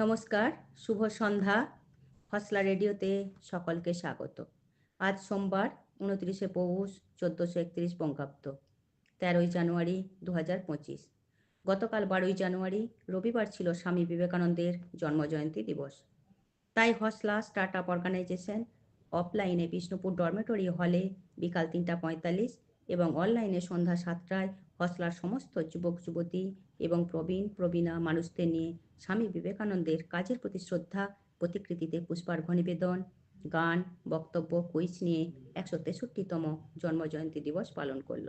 নমস্কার, শুভ সন্ধ্যা। ফসলা রেডিওতে সকলকে স্বাগত। আজ সোমবার, উনত্রিশে পৌষ, চোদ্দোশো একত্রিশ বঙ্গাব্দ, তেরোই জানুয়ারি দু হাজার পঁচিশ। গতকাল বারোই জানুয়ারি, রবিবার ছিল স্বামী বিবেকানন্দের জন্মজয়ন্তী দিবস। তাই হসলা স্টার্ট আপ অর্গানাইজেশন অফলাইনে বিষ্ণুপুর ডরমেটরি হলে বিকাল তিনটা পঁয়তাল্লিশ এবং অনলাইনে সন্ধ্যা সাতটায় হসলার সমস্ত যুবক, যুবতী এবং প্রবীণ, প্রবীণা মানুষদের নিয়ে স্বামী বিবেকানন্দের কাজের প্রতি শ্রদ্ধা, প্রতিকৃতিতে পুষ্পার্ঘ নিবেদন, গান, বক্তব্য কুইজ নিয়ে একশো তেষট্টিতম জন্মজয়ন্তী দিবস পালন করল।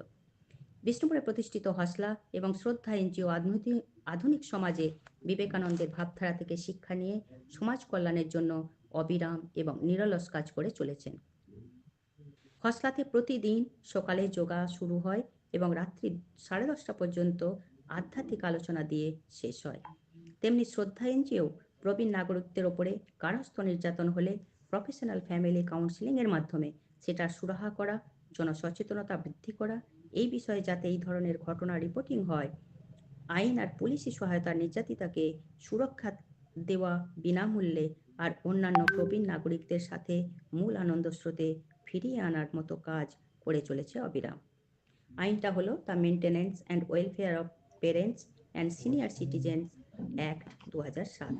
বিষ্ণুপুরে প্রতিষ্ঠিত হসলা এবং শ্রদ্ধা এনজিও আধুনিক আধুনিক সমাজে বিবেকানন্দের ভাবধারা থেকে শিক্ষা নিয়ে সমাজ কল্যাণের জন্য অবিরাম এবং নিরলস কাজ করে চলেছেন। হসলাতে প্রতিদিন সকালে যোগা শুরু হয় এবং রাত্রি সাড়ে দশটা পর্যন্ত আধ্যাত্মিক আলোচনা দিয়ে শেষ হয়। তেমনি শ্রদ্ধা এনজিও প্রবীণ নাগরিকদের ওপরে গার্হস্থ নির্যাতন হলে প্রফেশনাল ফ্যামিলি কাউন্সিলিংয়ের মাধ্যমে সেটা সুরাহা করা, জনসচেতনতা বৃদ্ধি করা, এই বিষয়ে যাতে এই ধরনের ঘটনা রিপোর্টিং হয়, আইন আর পুলিশি সহায়তার নির্যাতিতাকে সুরক্ষা দেওয়া বিনামূল্যে আর অন্যান্য প্রবীণ নাগরিকদের সাথে মূল আনন্দ স্রোতে ফিরিয়ে আনার মতো কাজ করে চলেছে অবিরাম। আইনটা হলো the maintenance and welfare of parents and senior citizens act দু সাত।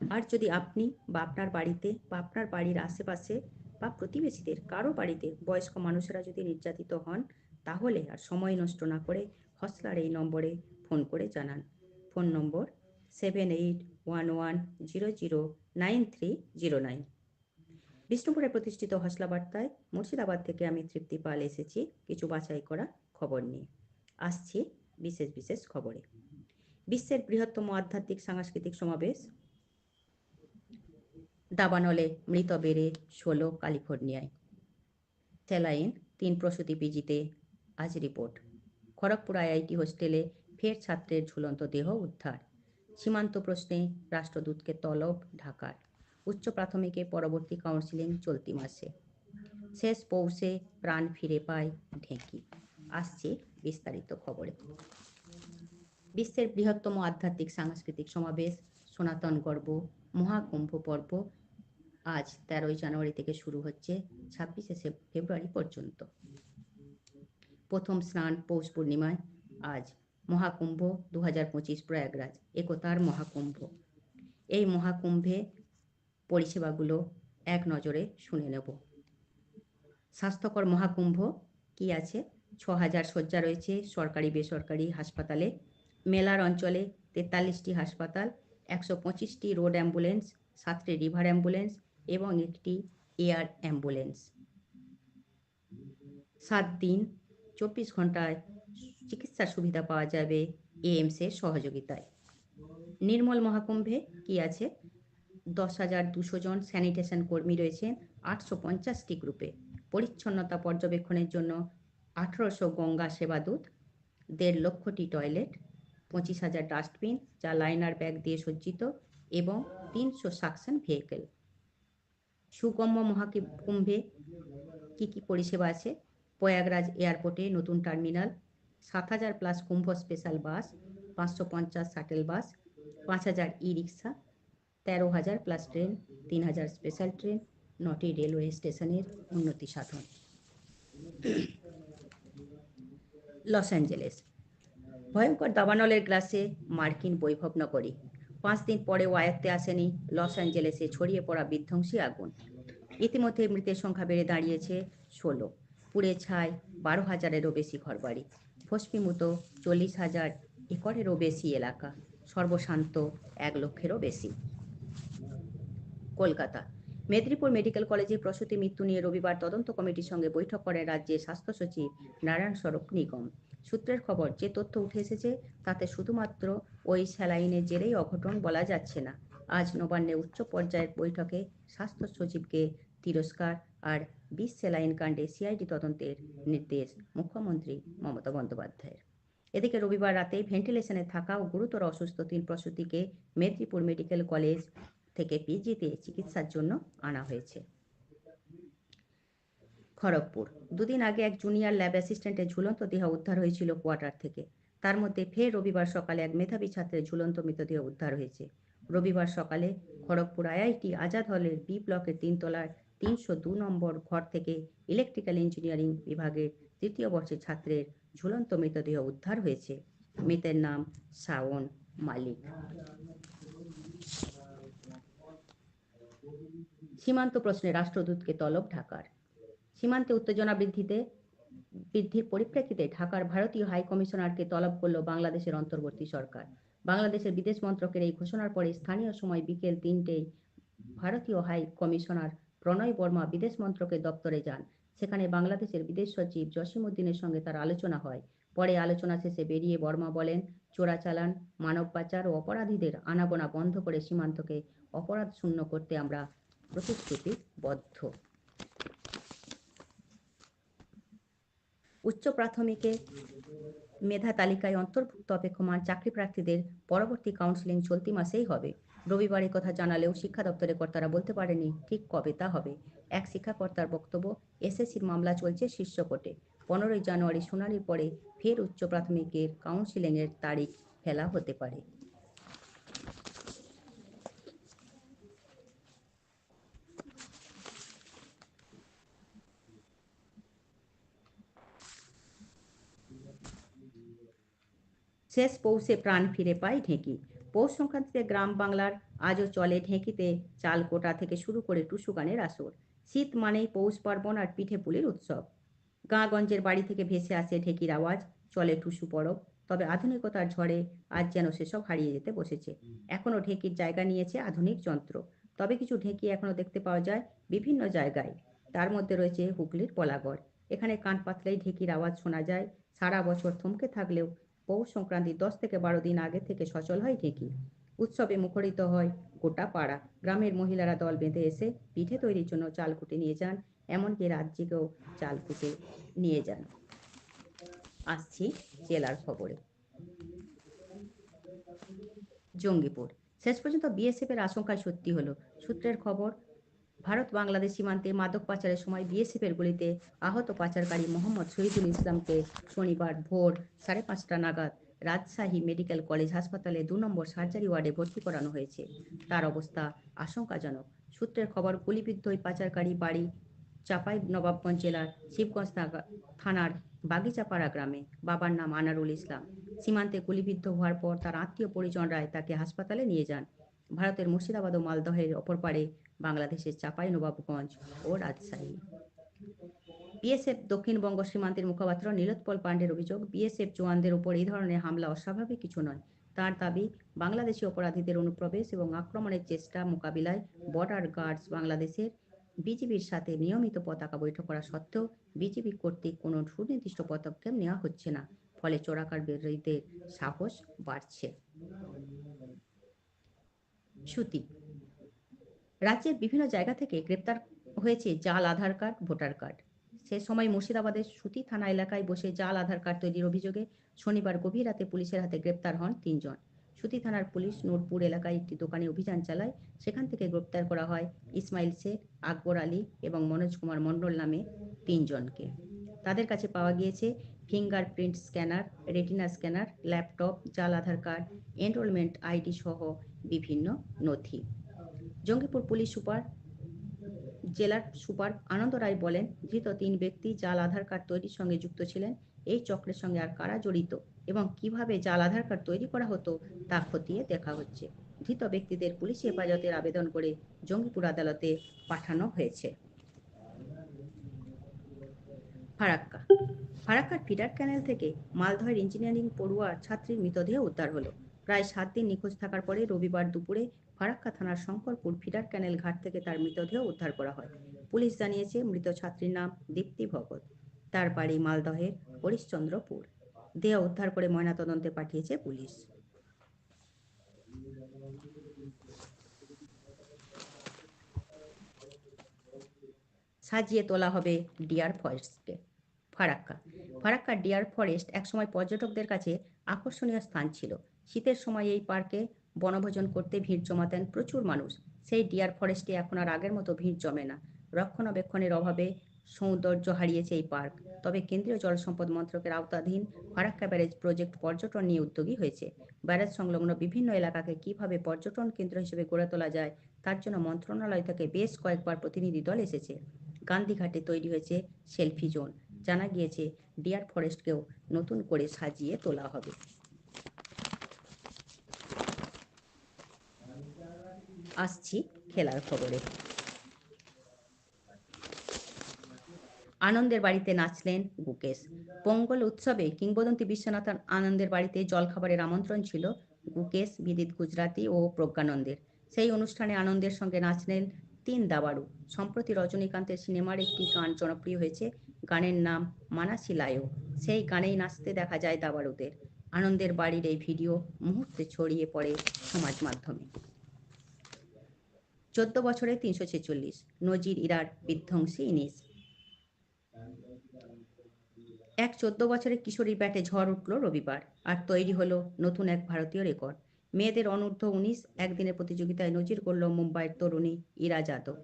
আর যদি আপনি বা আপনার বাড়িতে বা আপনার বাড়ির আশেপাশে বা প্রতিবেশীদের কারও বাড়িতে বয়স্ক মানুষেরা যদি নির্যাতিত হন, তাহলে আর সময় নষ্ট না করে হসলার এই নম্বরে ফোন করে জানান। Phone number seven eight one one zero zero nine three zero nine. বিষ্ণুপুরে প্রতিষ্ঠিত হসলা বার্তায় মুর্শিদাবাদ থেকে আমি তৃপ্তি পাল এসেছি কিছু বাছাই করা খবর নিয়ে। আসছি বিশেষ বিশেষ খবরে। বিশ্বের বৃহত্তম আধ্যাত্মিক সাংস্কৃতিক সমাবেশ। দাবানলে মৃত বেড়ে ষোলো ক্যালিফোর্নিয়ায় স্যালাইন তিন প্রসূতি পিজিতে আজ রিপোর্ট। খড়গপুর আইআইটি হোস্টেলে ফের ছাত্রের ঝুলন্ত দেহ উদ্ধার। সীমান্ত প্রশ্নে রাষ্ট্রদূতকে তলব ঢাকার। উচ্চ প্রাথমিকে পরবর্তী কাউন্সিলিং চলতি মাসে। শেষ পৌষে প্রাণ ফিরে পায় ঢেঁকি। আসছে বিস্তারিত খবরে। বিশ্বের বৃহত্তম আধ্যাত্মিক সাংস্কৃতিক সমাবেশ, সনাতন গর্ব, মহাকুম্ভ পর্ব আজ তেরোই জানুয়ারি থেকে শুরু হচ্ছে ছাব্বিশে ফেব্রুয়ারি পর্যন্ত। প্রথম স্নান পৌষ পূর্ণিমায় আজ মহাকুম্ভ দু হাজার পঁচিশ প্রয়াগরাজ, একতার মহাকুম্ভ। এই মহাকুম্ভে পরিষেবাগুলো এক নজরে শুনে নেব। স্বাস্থ্যকর মহাকুম্ভ কি আছে? ছ হাজার শয্যা রয়েছে সরকারি বেসরকারি হাসপাতালে। মেলার অঞ্চলে তেতাল্লিশটি হাসপাতাল, একশো পঁচিশটি রোড অ্যাম্বুলেন্স, সাতটি রিভার অ্যাম্বুলেন্স এবং একটি এয়ার অ্যাম্বুলেন্স। সাত দিন, চব্বিশ ঘন্টায় চিকিৎসা সুবিধা পাওয়া যাবে এএমসের সহযোগিতায়। নির্মল মহাকুম্ভে কি আছে? দশ হাজার দুশো জন স্যানিটেশন কর্মী রয়েছেন আটশো পঞ্চাশটি গ্রুপে। পরিচ্ছন্নতা পর্যবেক্ষণের জন্য আঠেরোশো গঙ্গা সেবাদূত দেড় লক্ষটি টয়লেট, পঁচিশ হাজার ডাস্টবিন যা লাইনার ব্যাগ দিয়ে সজ্জিত এবং তিনশো সাকশন ভেহিকেল। সুগম্য মহাকুম্ভে কী কী পরিষেবা আছে? প্রয়াগরাজ এয়ারপোর্টে নতুন টার্মিনাল, সাত হাজার প্লাস কুম্ভ স্পেশাল বাস, পাঁচশো পঞ্চাশ শাটেল বাস, পাঁচ হাজার ই রিক্সা তেরো হাজার প্লাস ট্রেন তিন হাজার স্পেশাল ট্রেন নটি রেলওয়ে স্টেশনের উন্নতি সাধন। লস অ্যাঞ্জেলেস ভয়ঙ্কর দাবানলের গ্লাসে মার্কিন বৈভব নগরী পাঁচ দিন পরেও আয়ত্তে আসেনি লস অ্যাঞ্জেলেসে ছড়িয়ে পড়া বিধ্বংসী আগুন। ইতিমধ্যে মৃতের সংখ্যা বেড়ে দাঁড়িয়েছে ষোলো। পুড়ে ছাই বারো হাজারেরও বেশি ঘরবাড়ি। ভস্মীভূত চল্লিশ হাজার একরেরও বেশি এলাকা। সর্বশান্ত এক লক্ষেরও বেশি। কলকাতা। মেদিনীপুর মেডিকেল কলেজে প্রসূতি মৃত্যু নিয়ে রবিবার তদন্ত কমিটির সঙ্গে বৈঠক করেন রাজ্যের স্বাস্থ্য সচিব নারায়ণ স্বরূপ নিগম। সূত্রের খবর, যে তথ্য উঠে এসেছে তাতে শুধুমাত্র ওই স্যালাইনের জেরেই অঘটন বলা যাচ্ছে না। আজ নবান্নে উচ্চ পর্যায়ের বৈঠকে স্বাস্থ্য সচিবকে তিরস্কার আর বিশ স্যালাইন কাণ্ডে সিআইডি তদন্তের নির্দেশ মুখ্যমন্ত্রী মমতা বন্দ্যোপাধ্যায়ের। এদিকে রবিবার রাতে ভেন্টিলেশনে থাকা ও গুরুতর অসুস্থ তিন প্রসূতিকে মেদিনীপুর মেডিকেল কলেজ থেকে পিজিতে চিকিৎসার জন্য আনা হয়েছে। খড়গপুর। দুদিন আগে এক জুনিয়র ল্যাব অ্যাসিস্ট্যান্টের ঝুলন্ত দেহ উদ্ধার হয়েছিল কোয়ার্টার থেকে। তার মধ্যে ফের রবিবার সকালে এক মেধাবী ছাত্রের ঝুলন্ত মৃতদেহ উদ্ধার হয়েছে। রবিবার সকালে খড়গপুর আইআইটি আজাদ হলের বি ব্লকের তিনতলার তিনশো দু নম্বর ঘর থেকে ইলেকট্রিক্যাল ইঞ্জিনিয়ারিং বিভাগের তৃতীয় বর্ষের ছাত্রের ঝুলন্ত মৃতদেহ উদ্ধার হয়েছে। মৃতের নাম শাওন মালিক। সীমান্ত প্রশ্নে রাষ্ট্রদূতকে তলব ঢাকার। সীমান্তে উত্তেজনা বৃদ্ধিতে, বৃদ্ধির পরিপ্রেক্ষিতে ঢাকার ভারতীয় হাই কমিশনারকে তলব করল বাংলাদেশের অন্তর্বর্তী সরকার। বাংলাদেশের বিদেশ মন্ত্রকের এই ঘোষণার পরে স্থানীয় সময় বিকেল তিনটেই ভারতীয় হাই কমিশনার প্রণয় বর্মা বিদেশ মন্ত্রকের দপ্তরে যান। সেখানে বাংলাদেশের বিদেশ সচিব জসিমউদ্দিনের সঙ্গে তার আলোচনা হয়। পরে আলোচনা শেষে বেরিয়ে বর্মা বলেন, চোরাচালান, মানব পাচার ও অপরাধীদের আনাগোনা বন্ধ করে সীমান্তকে অপরাধ শূন্য করতে আমরা প্রতিশ্রুতিবদ্ধ। উচ্চ প্রাথমিকে মেধা তালিকায় অন্তর্ভুক্ত অপেক্ষমান চাকরি প্রার্থীদের পরবর্তী কাউন্সিলিং চলতি মাসেই হবে। রবিবারের কথা জানালেও শিক্ষা দপ্তরের কর্তারা বলতে পারেনি ঠিক কবে তা হবে। এক শিক্ষাকর্তার বক্তব্য, এসএসসির মামলা চলছে শীর্ষ কোর্টে পনেরোই জানুয়ারি শুনানির পরে ফের উচ্চ প্রাথমিকের কাউন্সিলিংয়ের তারিখ ফেলা হতে পারে। শেষ পৌষে প্রাণ ফিরে পায় ঢেঁকি। পৌষ সংক্রান্তিতে গ্রাম বাংলার আজও চলে ঢেঁকিতে চাল কোটা থেকে শুরু করে টুসু গানের আসর। শীত মানেই পৌষ পার্বণ আর পিঠে পুলির উৎসব। গাঁগঞ্জের বাড়ি থেকে ভেসে আসে ঢেঁকির আওয়াজ, চলে টুসু পরব। তবে আধুনিকতার ঝড়ে আজ যেন সেসব হারিয়ে যেতে বসেছে। এখনও ঢেঁকির জায়গা নিয়েছে আধুনিক যন্ত্র। তবে কিছু ঢেঁকি এখনও দেখতে পাওয়া যায় বিভিন্ন জায়গায়। তার মধ্যে রয়েছে হুগলির পলাগড়। এখানে কান পাতলেই ঢেঁকির আওয়াজ শোনা যায়। সারা বছর থমকে থাকলেও পৌষ সংক্রান্তির দশ থেকে বারো দিন আগে থেকে সচল হয় ঢেঁকি। উৎসবে মুখরিত হয় গোটা পাড়া। গ্রামের মহিলারা দল বেঁধে এসে পিঠে তৈরির জন্য চাল কুটে নিয়ে যান, এমনকি রাজ্যকেও চাল কুটে নিয়ে যান। আসছি জেলার খবরে। জঙ্গিপুর। শেষ পর্যন্ত বিএসএফ এর আশঙ্কায় সত্যি হলো। সূত্রের খবর ভারত বাংলাদেশ সীমান্তে মাদক পাচারের সময় বিএসএফ এর গুলিতে আহত পাচারকারী মোহাম্মদ শহীদুল ইসলামকে শনিবার ভোর সাড়ে পাঁচটা নাগাদ রাজশাহী মেডিকেল কলেজ হাসপাতালে দু নম্বর সার্জারি ওয়ার্ডে ভর্তি করানো হয়েছে। তার অবস্থা আশঙ্কাজনক। সূত্রের খবর, গুলিবিদ্ধ ওই পাচারকারী বাড়ি চাপাই নবাবগঞ্জ জেলার শিবগঞ্জ থানার বাগিচাপাড়া গ্রামে। বাবার নাম আনারুল ইসলাম। সীমান্তে গুলিবিদ্ধ হওয়ার পর তার আত্মীয় পরিজনরাই তাকে হাসপাতালে নিয়ে যান। ভারতের মুর্শিদাবাদ ও মালদহের অপর পারে বাংলাদেশের চাপাই, নবাবগঞ্জ ও রাজশাহী। বিএসএফ দক্ষিণবঙ্গ সীমান্তের মুখপাত্র নীলোৎপল পাণ্ডের অভিযোগ, বিএসএফ জওয়ানদের উপর এই ধরনের হামলা অস্বাভাবিক কিছু নয়। তার দাবি, বাংলাদেশি অপরাধীদের অনুপ্রবেশ এবং আক্রমণের চেষ্টা মোকাবিলায় বর্ডার গার্ডস বাংলাদেশের বিজিবির সাথে নিয়মিত পতাকা বৈঠক করা সত্ত্বেও বিজিবি কর্তৃক কোনো সুনির্দিষ্ট পদক্ষেপ নেওয়া হচ্ছে না। ফলে চোরাকার বিরোধীদের সাহস বাড়ছে। সুতি। রাজ্যের বিভিন্ন জায়গা থেকে গ্রেপ্তার হয়েছে জাল আধার কার্ড, ভোটার কার্ড। সে সময় মুর্শিদাবাদের সুতি থানা এলাকায় বসে জাল আধার কার্ড তৈরির অভিযোগে শনিবার গভীর রাতে পুলিশের হাতে গ্রেপ্তার হন তিনজন। সুতি থানার পুলিশ নূরপুর এলাকায় একটি দোকানে অভিযান চালায়। সেখান থেকে গ্রেপ্তার করা হয় ইসমাইল শেখ, আকবর আলী এবং মনোজ কুমার মণ্ডল নামে তিনজনকে। তাদের কাছে পাওয়া গিয়েছে fingerprint scanner, retina scanner, laptop, জাল আধার কার্ড, এনরোলমেন্ট আইডি সহ বিভিন্ন নথি। জঙ্গিপুর পুলিশ সুপার, জেলার সুপার আনন্দ রায় বলেন, ধৃত তিন ব্যক্তি জাল আধার কার্ড তৈরির সঙ্গে যুক্ত ছিলেন। এই চক্রের সঙ্গে আর কারা জড়িত এবং কীভাবে জাল আধার কার্ড তৈরি করা হতো তা খতিয়ে দেখা হচ্ছে। ধৃত ব্যক্তিদের পুলিশ হেফাজতের আবেদন করে জঙ্গিপুর আদালতে পাঠানো হয়েছে। ফারাক্কা। ফারাক্কার ফিডার ক্যানেল থেকে মালদহের ইঞ্জিনিয়ারিং পড়ুয়া ছাত্রীর মৃতদেহ উদ্ধার হলো। প্রায় সাত দিন নিখোঁজ থাকার পরে রবিবার দুপুরে ফারাক্কা থানার শঙ্করপুর ফিডার ক্যানেল ঘাট থেকে তার মৃতদেহ উদ্ধার করা হয়। পুলিশ জানিয়েছে, মৃত ছাত্রীর নাম দীপ্তি ভগত। তার বাড়ি মালদহের হরিশ্চন্দ্রপুর। দেহ উদ্ধার করে ময়নাতদন্তে পাঠিয়েছে পুলিশ। সাজিয়ে তোলা হবে ডিয়ার ফরেস্টকে। ফারাক্কা। ফারাক্কা ডিয়ার ফরেস্ট একসময় পর্যটকদের কাছে আকর্ষণীয় স্থান ছিল। শীতের সময় এই পার্কে বনভোজন করতে ভিড় জমাতেন প্রচুর মানুষ। সেই ডিয়ার ফরেস্টে এখন আর আগের মতো ভিড় জমে না। রক্ষণাবেক্ষণের অভাবে সৌন্দর্য হারিয়েছে এই পার্ক। তবে কেন্দ্রীয় জল সম্পদ মন্ত্রকের আওতাধীন ফারাক্কা ব্যারেজ প্রজেক্ট পর্যটন নিয়ে উদ্যোগী হয়েছে। ব্যারেজ সংলগ্ন বিভিন্ন এলাকাকে কীভাবে পর্যটন কেন্দ্র হিসেবে গড়ে তোলা যায়, তার জন্য মন্ত্রণালয় থেকে বেশ কয়েকবার প্রতিনিধি দল এসেছে। গান্ধীঘাটে তৈরি হয়েছে সেলফি জোন। জানা গিয়েছে, ডিয়ার ফরেস্টকেও নতুন করে সাজিয়ে তোলা হবে। আসছি খেলার খবরে। আনন্দের বাড়িতে নাচলেন গুকেশ। পঙ্গল উৎসবে কিংবদন্তি বিশ্বনাথ আনন্দের বাড়িতে জলখাবারের আমন্ত্রণ ছিল গুকেশ, বিদিত গুজরাতি ও প্রজ্ঞানন্দের। সেই অনুষ্ঠানে আনন্দের সঙ্গে নাচলেন তিন দাবাড়ু। সম্প্রতি রজনীকান্তের সিনেমার একটি গান জনপ্রিয় হয়েছে, গানের নাম মানাসিলায়ও সেই গানেই নাচতে দেখা যায় দাবাড়ুদের। আনন্দের বাড়ির এই ভিডিও মুহূর্তে ছড়িয়ে পড়ে সমাজ মাধ্যমে। চোদ্দ বছরে তিনশো ছেচল্লিশ। নজির ইরার বিধ্বংসী ইনিংস। এক চোদ্দ বছরের কিশোরীর ব্যাটে ঝড় উঠল রবিবার আর তৈরি হলো নতুন এক ভারতীয় রেকর্ড। মেয়েদের অনূর্ধ্ব উনিশ একদিনের প্রতিযোগিতায় নজির করল মুম্বাইয়ের তরুণী ইরা যাদব।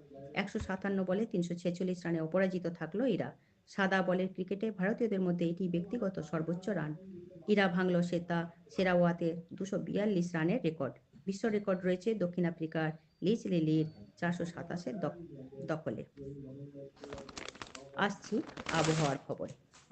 একশো সাতান্ন বলে তিনশো ছেচল্লিশ রানে অপরাজিত থাকল ইরা। সাদা বলের ক্রিকেটে ভারতীয়দের মধ্যে এটি ব্যক্তিগত সর্বোচ্চ রান। ইরা ভাঙল শ্বেতা সেরাওয়াতের দুশো বিয়াল্লিশ রানের রেকর্ড। বিশ্ব রেকর্ড রয়েছে দক্ষিণ আফ্রিকার লিচ লিলির চারশো সাতাশের দখলে। আসছি আবহাওয়ার খবর।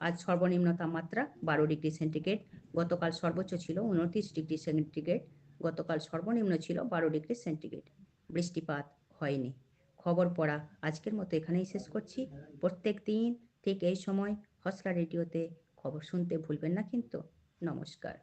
আজ সর্বনিম্ন তাপমাত্রা বারো ডিগ্রি সেন্টিগ্রেড, গতকাল সর্বোচ্চ ছিল উনত্রিশ ডিগ্রি সেন্টিগ্রেড, গতকাল সর্বনিম্ন ছিল বারো ডিগ্রি সেন্টিগ্রেড। বৃষ্টিপাত হয়নি। খবর পড়া আজকের মতো এখানেই শেষ করছি। প্রত্যেক দিন ঠিক এই সময় হসলা রেডিওতে খবর শুনতে ভুলবেন না কিন্তু। নমস্কার।